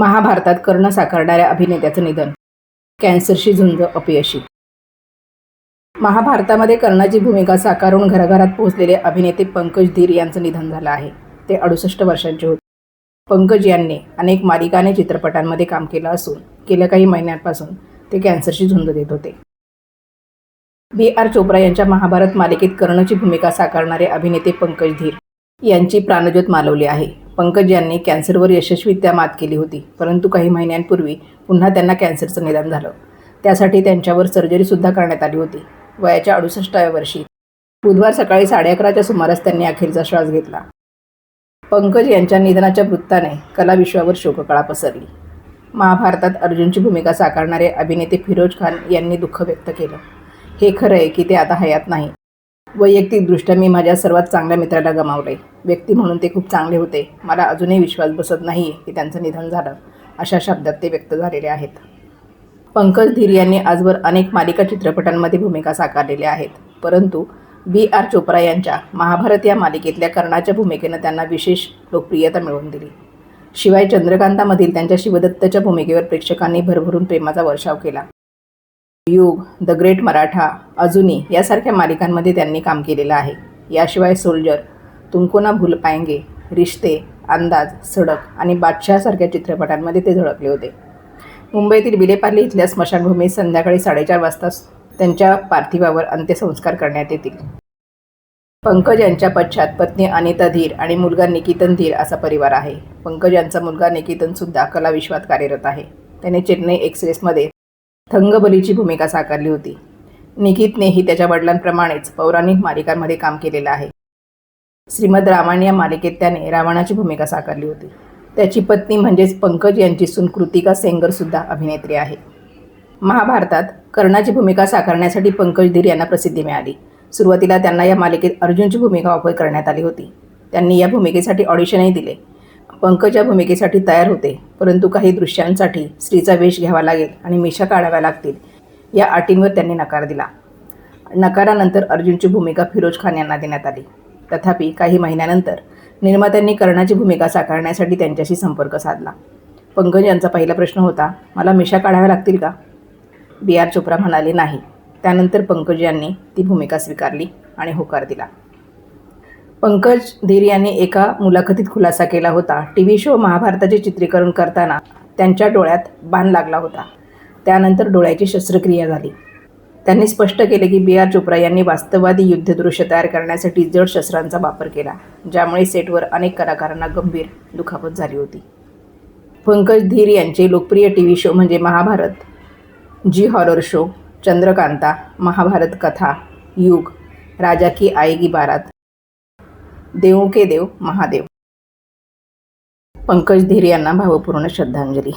महाभारतात कर्ण साकारणाऱ्या अभिनेत्याचं निधन. कॅन्सरशी झुंज अपयशी. महाभारतामध्ये कर्णाची भूमिका साकारून घराघरात पोहोचलेले अभिनेते पंकज धीर यांचं निधन झालं आहे. ते अडुसष्ट वर्षांचे होते. पंकज यांनी अनेक मालिकाने चित्रपटांमध्ये काम केलं असून गेल्या काही महिन्यांपासून ते कॅन्सरशी झुंज देत होते. बी आर चोप्रा यांच्या महाभारत मालिकेत कर्णची भूमिका साकारणारे अभिनेते पंकज धीर यांची प्राणज्योत मालवली आहे. पंकज यांनी कॅन्सरवर यशस्वीरित्या मात केली होती. परंतु काही महिन्यांपूर्वी पुन्हा त्यांना कॅन्सरचं निदान झालं. त्यासाठी त्यांच्यावर सर्जरीसुद्धा करण्यात आली होती. वयाच्या अडुसष्टाव्या वर्षी बुधवार सकाळी साडे अकराच्या सुमारास त्यांनी अखेरचा श्वास घेतला. पंकज यांच्या निधनाच्या वृत्ताने कलाविश्वावर शोककळा पसरली. महाभारतात अर्जुनची भूमिका साकारणारे अभिनेते फिरोज खान यांनी दुःख व्यक्त केलं. हे खरं आहे की ते आता हयात नाही. वैयक्तिकदृष्ट्या मी माझ्या सर्वात चांगल्या मित्राला गमावले. व्यक्ती म्हणून ते खूप चांगले होते. मला अजूनही विश्वास बसत नाही की त्यांचं निधन झालं अशा शब्दात ते व्यक्त झालेले आहेत. पंकज धीर यांनी आजवर अनेक मालिका चित्रपटांमध्ये भूमिका साकारलेल्या आहेत. परंतु बी आर चोप्रा यांच्या महाभारत या मालिकेतल्या कर्णाच्या भूमिकेनं त्यांना विशेष लोकप्रियता मिळवून दिली. शिवाय चंद्रकांतामधील त्यांच्या शिवदत्तच्या भूमिकेवर प्रेक्षकांनी भरभरून प्रेमाचा वर्षाव केला. युग द ग्रेट मराठा अजुनी यासारख्या मालिकांमध्ये त्यांनी काम केलेलं आहे. याशिवाय सोल्जर तुमको ना भूल पाएंगे रिश्ते अंदाज सडक आणि बादशहासारख्या चित्रपटांमध्ये ते झळकले होते. मुंबईतील विलेपार्ले इथल्या स्मशानभूमीत संध्याकाळी साडेचार वाजता त्यांच्या पार्थिवावर अंत्यसंस्कार करण्यात येतील. पंकज यांच्या पश्चात पत्नी अनिता धीर आणि मुलगा निकितन धीर असा परिवार आहे. पंकज यांचा मुलगा निकितनसुद्धा कलाविश्वात कार्यरत आहे. त्याने चेन्नई एक्सप्रेसमध्ये थंगबलीची भूमिका साकारली होती. निकितनेही त्याच्या वडिलांप्रमाणेच पौराणिक मालिकांमध्ये काम केलेलं आहे. श्रीमद रामायण या मालिकेत त्याने रावणाची भूमिका साकारली होती. त्याची पत्नी म्हणजेच पंकज यांची सून कृतिका सेंगरसुद्धा अभिनेत्री आहे. महाभारतात कर्णाची भूमिका साकारण्यासाठी पंकज धीर यांना प्रसिद्धी मिळाली. सुरुवातीला त्यांना या मालिकेत अर्जुनची भूमिका ऑफर करण्यात आली होती. त्यांनी या भूमिकेसाठी ऑडिशनही दिले. पंकज या भूमिकेसाठी तयार होते परंतु काही दृश्यांसाठी स्त्रीचा वेश घ्यावा लागेल आणि मिशा काढाव्या लागतील या अटींवर त्यांनी नकार दिला. नकारानंतर अर्जुनची भूमिका फिरोज खान यांना देण्यात आली. तथापि काही महिन्यानंतर निर्मात्यांनी कर्णाची भूमिका साकारण्यासाठी त्यांच्याशी संपर्क साधला. पंकज यांचा पहिला प्रश्न होता मला मिशा काढाव्या लागतील का? बी आर चोप्रा म्हणाले नाही. त्यानंतर पंकज यांनी ती भूमिका स्वीकारली आणि होकार दिला. पंकज धीर यांनी एका मुलाखतीत खुलासा केला होता. टी व्ही शो महाभारताचे चित्रीकरण करताना त्यांच्या डोळ्यात बाण लागला होता. त्यानंतर डोळ्याची शस्त्रक्रिया झाली. त्यांनी स्पष्ट केले की बी आर चोप्रा यांनी वास्तववादी युद्धदृश्य तयार करण्यासाठी जड शस्त्रांचा वापर केला ज्यामुळे सेटवर अनेक कलाकारांना गंभीर दुखापत झाली होती. पंकज धीर यांचे लोकप्रिय टी व्ही शो म्हणजे महाभारत जी हॉरर शो चंद्रकांता महाभारत कथा युग राजा की आएगी बारात देवों के देव महादेव. पंकज धीर यांना भावपूर्ण श्रद्धांजली.